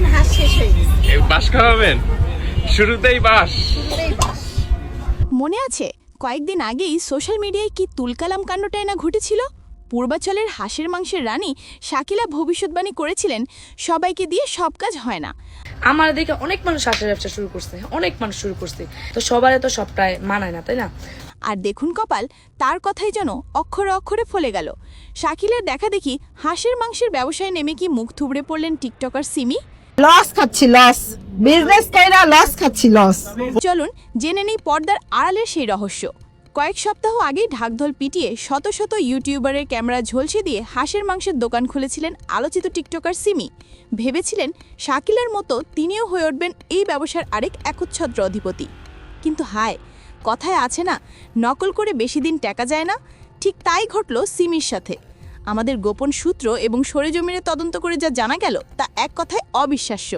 কারণ হাঁস শেষ হয়ে গেছে। বাস খাওয়াবেন? শুরুতেই বাস। শুরুতেই বাস। মনে আছে কয়েকদিন আগেই সোশ্যাল মিডিয়ায় কি তুলকালাম কাণ্ডটাই না ঘটেছিল? পূর্বাচলের হাঁসের মাংসের রানী শাকিলা ভবিষ্যৎবাণী করেছিলেন সবাইকে দিয়ে সব কাজ হয় না। আমার দেখে অনেক মানুষ হাঁসের ব্যবসা শুরু করছে অনেক মানুষ শুরু করছে। তো সবার তো সব প্রায় মানায় না তাই না? আর দেখুন কপাল তার কথাই যেন অক্ষরে অক্ষরে ফলে গেল। শাকিলের দেখা দেখি হাঁসের মাংসের ব্যবসায় নেমে কি মুখ থুবড়ে পড়লেন টিকটকার সিমি? লস খাচ্ছি লস বিজনেস কইরা লস খাচ্ছি লস চলুন, জেনে নেই পর্দার আড়ালের সেই রহস্য। কয়েক সপ্তাহ আগেই ঢাকঢোল পিটিয়ে শত শত ইউটিউবারের ক্যামেরা ঝলসে দিয়ে হাঁসের মাংসের দোকান খুলেছিলেন আলোচিত টিকটকার সিমি। ভেবেছিলেন শাকিলের মতো তিনিও হয়ে উঠবেন এই ব্যবসার আরেক একচ্ছত্র অধিপতি। কিন্তু হায়, কথায় আছে না, নকল করে বেশি দিন টেকা যায় না? ঠিক তাই ঘটল সিমির সাথে। আমাদের গোপন সূত্র এবং সরেজমিনে তদন্ত করে যা জানা গেল তা এক কথায় অবিশ্বাস্য।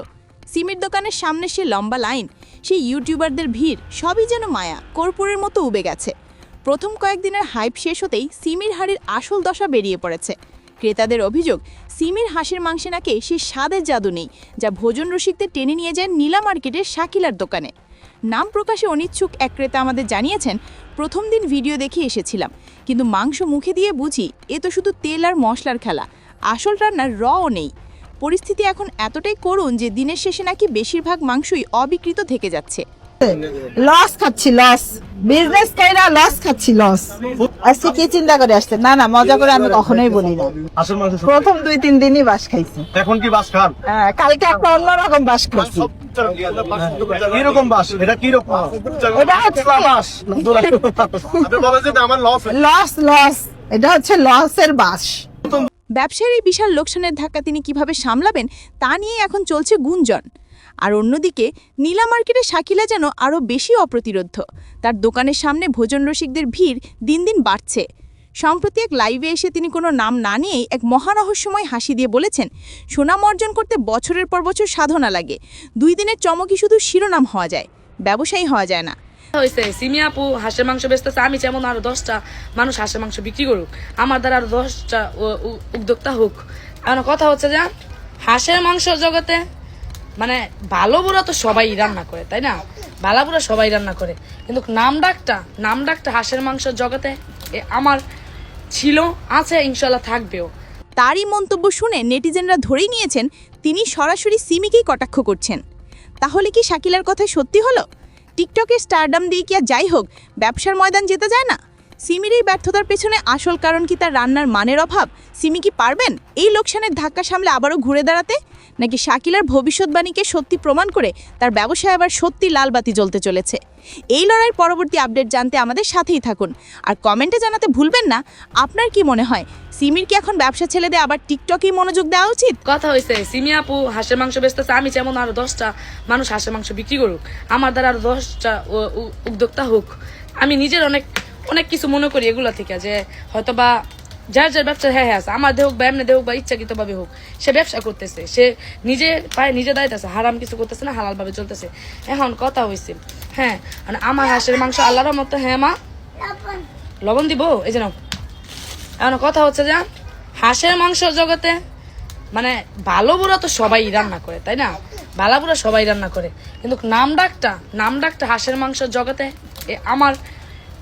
সিমির দোকানের সামনে সে লম্বা লাইন, সেই ইউটিউবারদের ভিড় সবই যেন মায়া, কর্পূরের মতো উবে গেছে। প্রথম কয়েকদিনের হাইপ শেষ হতেই সিমির হাড়ির আসল দশা বেরিয়ে পড়েছে। ক্রেতাদের অভিযোগ, সিমির হাঁসের মাংসে নাকি সে স্বাদের জাদু নেই, যা ভোজন রসিকদের টেনে নিয়ে যায় নীলা মার্কেটের শাকিলার দোকানে। নাম প্রকাশে অনিচ্ছুক এক ক্রেতা আমাদের জানিয়েছেন প্রথম দিন ভিডিও দেখে এসেছিলাম। কিন্তু মাংস মুখে দিয়ে বুঝি, এ তো শুধু তেল আর মশলার খেলা। আসল রান্নার রও নেই। পরিস্থিতি এখন এতটাই করুন যে দিনের শেষে নাকি বেশিরভাগ মাংসই অবিকৃত থেকে যাচ্ছে। লস খাচ্ছি লস বিজনেস কইরা লস খাচ্ছি লস আজকে কি চিন্তা করে আসছে? না না মজা করে আমি কখনোই বলি না। প্রথম দুই তিন দিনই বাস খাইছি। এখন কি বাস খান? হ্যাঁ, কালকে একটা অন্যরকম বাস কীরকম এটা কীরকম? এটা হচ্ছে লস লস লস এটা হচ্ছে লসের বাস। ব্যবসায়ের এই বিশাল লোকসানের ধাক্কা তিনি কীভাবে সামলাবেন তা নিয়ে এখন চলছে গুঞ্জন। আর অন্যদিকে, নীলা মার্কেটে শাকিলা যেন আরও বেশি অপ্রতিরোধ্য। তার দোকানের সামনে ভোজন রসিকদের ভিড় দিন দিন বাড়ছে। সম্প্রতি এক লাইভে এসে তিনি কোনো নাম না নিয়েই এক মহারহস্যময় হাসি দিয়ে বলেছেন, সুনাম অর্জন করতে বছরের পর বছর সাধনা লাগে। দুই দিনের চমকই শুধু শিরোনাম হওয়া যায়, ব্যবসায়ী হওয়া যায় না। হয়েছে হাঁসের মাংস বেচতেছে আমি যেমন আরও দশটা মানুষ হাঁসের মাংস বিক্রি করুক, আমার দ্বারা আরও দশটা উদ্যোক্তা হোক। কথা হচ্ছে যে, হাঁসের মাংস জগতে মানে ভালো বুড়া তো সবাই রান্না করে, তাই না? ভালো বুড়া সবাই রান্না করে। কিন্তু নাম ডাকটা নাম ডাকটা হাঁসের মাংস জগতে আমার ছিল, আছে ইনশাল্লাহ থাকবেও। তারই মন্তব্য শুনে নেটিজেনরা ধরেই নিয়েছেন, তিনি সরাসরি সিমিকেই কটাক্ষ করছেন। তাহলে কি শাকিলার কথাই সত্যি হলো? টিকটকের স্টারডাম দিয়ে কি আর যাই হোক, ব্যবসার ময়দান যেতে যায় না? সিমির এই ব্যর্থতার পেছনে আসল কারণ কি তার রান্নার মানের অভাব? সিমি কি পারবেন এই লোকসানের ধাক্কা সামলে আবারও ঘুরে দাঁড়াতে? নাকি শাকিলার ভবিষ্যৎবাণীকে সত্যি প্রমাণ করে তার ব্যবসায় আবার সত্যি লাল বাতি জ্বলতে চলেছে? এই লড়াইয়ের পরবর্তী আপডেট জানতে আমাদের সাথেই থাকুন। আর কমেন্টে জানাতে ভুলবেন না, আপনার কি মনে হয়? সিমির কি এখন ব্যবসা ছেলে দিয়ে আবার টিকটকেই মনোযোগ দেওয়া উচিত? কথা হয়েছে সিমি আপু হাঁসের মাংস বেচতেছে, আমি যেমন আরও দশটা মানুষ হাঁসের মাংস বিক্রি করুক, আমার দ্বারা আরও দশটা উদ্যোক্তা হোক। আমি নিজের অনেক অনেক কিছু মনে করি এগুলা থেকে যে হয়তো বা যার যার ব্যবসা হ্যাঁ হ্যাঁ আছে, আমার দেহ বা এমনি দেহ বা ইচ্ছাকৃত ভাবে হোক সে ব্যবসা করতেছে সে নিজে পায়ে নিজে দায়িত্ব হারাম কিছু করতেছে না হালাল ভাবে চলতেছে। এখন কথা হয়েছে হ্যাঁ মানে আমার হাঁসের মাংস আল্লাহর মতো হ্যাঁ মা? লবণ। দিব? এই যে নাও। এখন কথা হচ্ছে যে হাঁসের মাংস জগতে মানে ভালো বুড়া তো সবাই রান্না করে তাই না? ভালো বুড়া সবাই রান্না করে। কিন্তু নাম ডাকটা নাম ডাকটা হাঁসের মাংস জগতে এ আমার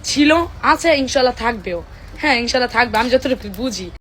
ছিল আছে ইনশাল্লাহ থাকবেও। হ্যাঁ ইনশাল্লাহ থাকবে আমি যতটুকু বুঝি।